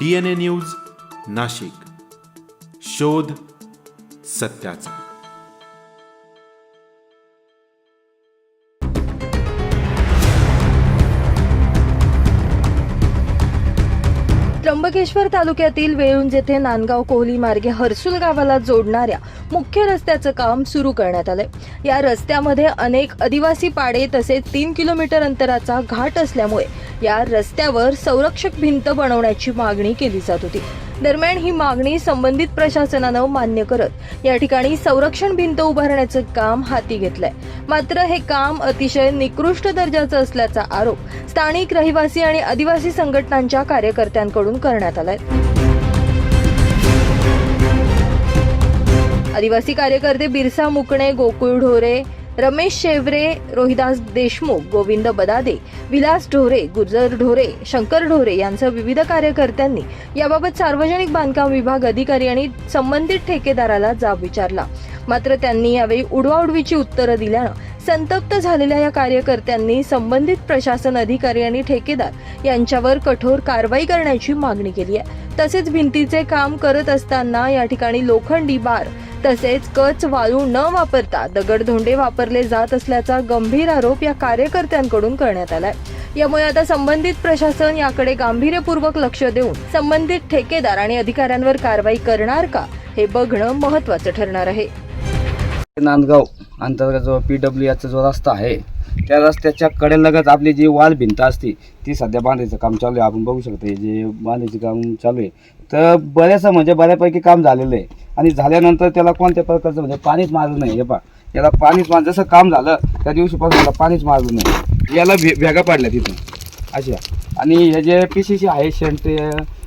DNA news Nashik. शोध सत्याचा. त्र्यंबकेश्वर तालुक्यातील वेळुंज येथे नांदगाव कोहली मार्गे हर्सुल गावाला जोडणाऱ्या मुख्य रस्त्याचं काम सुरू करण्यात आलंय. या रस्त्यामध्ये अनेक आदिवासी पाडे तसेच तीन किलोमीटर अंतराचा घाट असल्यामुळे या रस्त्यावर संरक्षक भिंत बनवण्याची मागणी केली जात होती. दरम्यान ही मागणी संबंधित प्रशासनानं मान्य करत या ठिकाणी संरक्षण भिंत उभारण्याचं काम हाती घेतलंय. मात्र हे काम अतिशय निकृष्ट दर्जाचं असल्याचा आरोप स्थानिक रहिवासी आणि आदिवासी संघटनांच्या कार्यकर्त्यांकडून करण्यात आलाय. आदिवासी कार्यकर्ते बिरसा मुकणे गोकुळ ढोरे रमेश शेवरे रोहिदास देशमुख गोविंद बदादे विलास ढोरे गुजर ढोरे शंकर ढोरे यांसह विविध कार्यकर्त्यांनी याबाबत सार्वजनिक बांधकाम विभाग अधिकारी आणि संबंधित ठेकेदाराला जाब विचारला. मात्र त्यांनी यावेळी उडवाउडवीची उत्तरं दिल्यानं संतप्त झालेल्या या कार्यकर्त्यांनी संबंधित प्रशासन अधिकारी आणि ठेकेदार यांच्यावर कठोर कारवाई करण्याची मागणी केली आहे. तसेच भिंतीचे काम करत असताना या ठिकाणी लोखंडी बार तसेच कच वाळू न वापरता दगडधोंडे वापरले जात असल्याचा गंभीर आरोप या कार्यकर्त्यांकडून करण्यात आलाय. यामुळे आता संबंधित प्रशासन याकडे गांभीर्यपूर्वक लक्ष देऊन संबंधित ठेकेदार आणि अधिकाऱ्यांवर कारवाई करणार का हे बघणं महत्वाचं ठरणार आहे. नांदगाव अंतर्गत जो पी डब्ल्यू याचा जो रस्ता आहे त्या रस्त्याच्या कडेलगत आपली जी वाल भिंत असते ती सध्या बांधायचं काम चालू आहे. आपण बघू शकतो जे बांधायचं काम चालू आहे तर बऱ्याच म्हणजे बऱ्यापैकी काम झालेलं आहे. आणि झाल्यानंतर त्याला कोणत्या प्रकारचं म्हणजे पाणीच मारलं नाही. हे पा याला पाणीच मार जसं काम झालं त्या दिवशीपासून याला पाणीच मारलं नाही. याला भे भेगा पाडल्या तिथून अशा. आणि हे जे पी सी सी आहे शेंट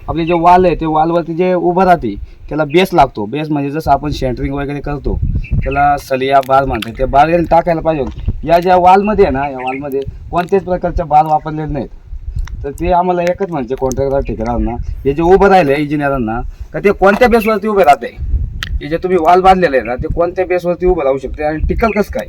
आपले जे वाल आहे ते वालवरती जे उभं राहते त्याला बेस लागतो. बेस म्हणजे जसं आपण शेंटरिंग वगैरे करतो त्याला सलिया बार म्हणतात. ते बार यांनी टाकायला पाहिजे या ज्या वालमध्ये आहे ना या वालमध्ये कोणत्याच प्रकारच्या बार वापरलेले नाहीत. तर ते आम्हाला एकच म्हणजे कॉन्ट्रॅक्टर ठेकेदारांना हे जे उभं राहिले इंजिनियरांना का ते कोणत्या बेसवरती उभे राहते? हे जे तुम्ही वाल बांधलेले आहे ना ते कोणत्या बेसवरती उभं राहू शकते आणि टिकल कसं काय?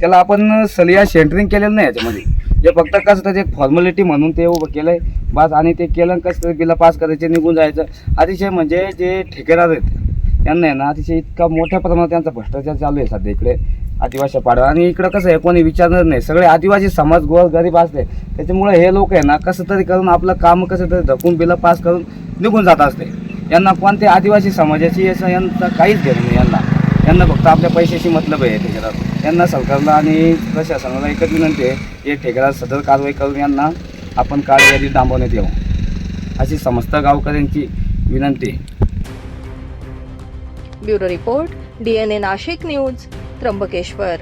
त्याला आपण सलिया सेंटरिंग केलेलं नाही याच्यामध्ये. जे फक्त कसं त्याचे एक फॉर्मॅलिटी म्हणून ते उभं केलं आहे बस आणि ते केलं आणि कसं तरी बिला पास करायचे निघून जायचं. अतिशय म्हणजे जे ठेकेदार आहेत त्यांना आहे ना अतिशय इतका मोठ्या प्रमाणात त्यांचा भ्रष्टाचार चालू आहे सध्या इकडे आदिवासी पाडा आणि इकडं कसं आहे कोणी विचारणार नाही. सगळे आदिवासी समाज गोर गरीब असते त्याच्यामुळे हे लोक आहे ना कसं तरी करून आपलं काम कसं तरी धकून बिलं पास करून निघून जात असते. यांना कोणत्या आदिवासी समाजाची असं यांचा काहीच घेत नाही यांना. यांना फक्त आपल्या पैशाशी मतलब आहे ठेकेदार. यांना सरकारला आणि प्रशासनाला एकच विनंती आहे हे ठेकेदार सदर कारवाई करून यांना आपण यादी थांबवण्यात येऊ अशी समस्त गावकऱ्यांची विनंती आहे. Bureau report DNA Nashik news Trimbakeshwar.